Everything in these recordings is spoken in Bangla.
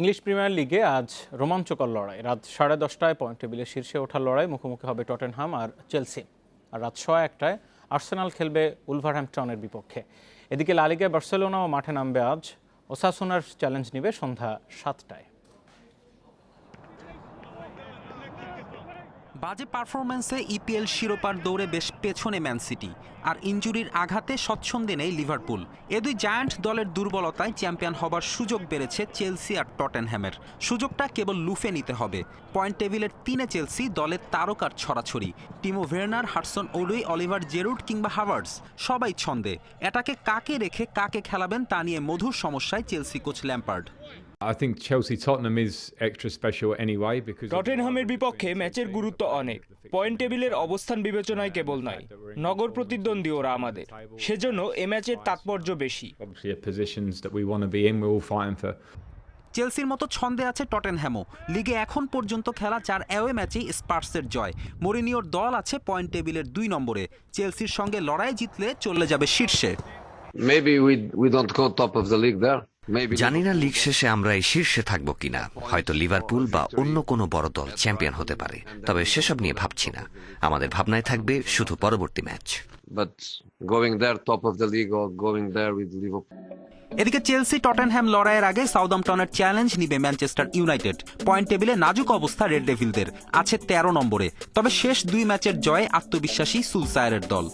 ইংলিশ প্রিমিয়ার লিগে আজ রোমাঞ্চকর লড়াই। রাত সাড়ে দশটায় পয়েন্ট টেবিলের শীর্ষে ওঠার লড়াই মুখোমুখি হবে টটেনহাম আর চেলসি। আর রাত ছয় একটায় আর্সেনাল খেলবে উলভারহ্যাম্পটনের বিপক্ষে। এদিকে লালিগায় বার্সেলোনাও মাঠে নামবে আজ। ওসাসোনার চ্যালেঞ্জ নেবে সন্ধ্যা সাতটায়। বাজে পারফরম্যান্সে ইপিএল শিরোপার দৌড়ে বেশ পেছনে ম্যান সিটি আর ইঞ্জুরির আঘাতে স্বচ্ছন্দে নেই লিভারপুল। এ দুই জায়ান্ট দলের দুর্বলতায় চ্যাম্পিয়ন হবার সুযোগ বেড়েছে চেলসি আর টটেনহ্যামের সুযোগটা কেবল লুফে নিতে হবে। পয়েন্ট টেবিলের তিনে চেলসি দলের তারকার ছড়াছড়ি। Timo Werner, Hudson Odoi, Olivier Giroud কিংবা হাভার্ডস সবাই ছন্দে। এটাকে কাকে রেখে কাকে খেলাবেন তা নিয়ে মধুর সমস্যায় Chelsea coach Lampard. I think Chelsea Tottenham is extra special anyway because of- টটেনহামের বিপক্ষে ম্যাচের গুরুত্ব অনেক। পয়েন্ট টেবিলের অবস্থান বিবেচনায় কেবল নয় নগর প্রতিদ্বন্দ্বী ওরা আমাদের। সেজন্য এ ম্যাচের তাৎপর্য বেশি। obviously the positions that we want to be in. We're all fighting for চেলসির মতো ছন্দে আছে টটেনহ্যামও লিগে এখন পর্যন্ত খেলা চার অ্যাওয়ে ম্যাচেই স্পার্সের জয়। মরিনিওর দল আছে পয়েন্ট টেবিলের দুই নম্বরে। চেলসির সঙ্গে লড়াই জিতলে চলে যাবে শীর্ষে। Maybe we we don't go top of the league there. জানি না লিগ শেষে আমরা এই শীর্ষে থাকব কিনা। হয়তো লিভারপুল বা অন্য কোনো বড় দল চ্যাম্পিয়ন হতে পারে। তবে সেসব নিয়ে ভাবছি না। আমাদের ভাবনায় থাকবে শুধু পরবর্তী ম্যাচ. এদিকে চেলসি টটেনহ্যাম লড়াইয়ের আগে সাউদাম্পটনের চ্যালেঞ্জ নিবে ম্যানচেস্টার ইউনাইটেড পয়েন্ট টেবিলে নাজুক অবস্থা রেড ডেভিলদের আছে তেরো নম্বরে। তবে শেষ দুই ম্যাচের জয়ে আত্মবিশ্বাসী সুলসায়ারের দল।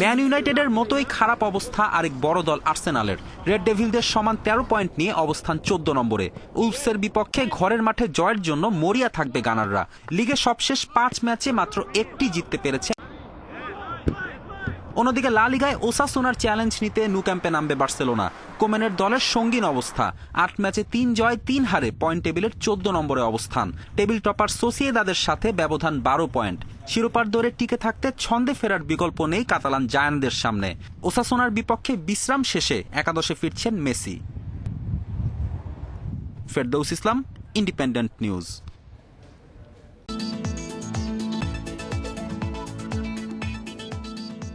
ম্যান ইউনাইটেডের মতোই খারাপ অবস্থা আরেক বড় দল আর্সেনালের। রেড ডেভিলদের সমান তেরো পয়েন্ট নিয়ে অবস্থান চোদ্দ নম্বরে। উলফসের বিপক্ষে ঘরের মাঠে জয়ের জন্য মরিয়া থাকবে গানাররা। লিগে সবশেষ পাঁচ ম্যাচে মাত্র একটি জিততে পেরেছে অন্যদিকে লা লিগায় ওসাসোনার চ্যালেঞ্জ নিতে নু ক্যাম্পে নামবে বার্সেলোনা। কোমেনের দলের সঙ্গীন অবস্থা। আট ম্যাচে তিন জয়, তিন হারে পয়েন্ট টেবিলের চোদ্দ নম্বরে অবস্থান। টেবিল টপার সোসিয়েদাদের সাথে ব্যবধান বারো পয়েন্ট। শিরোপার দৌড়ে টিকে থাকতে ছন্দে ফেরার বিকল্প নেই কাতালান জায়ানদের সামনে। ওসাসোনার বিপক্ষে বিশ্রাম শেষে একাদশে ফিরছেন Messi. Ferdous Islam, Independent News.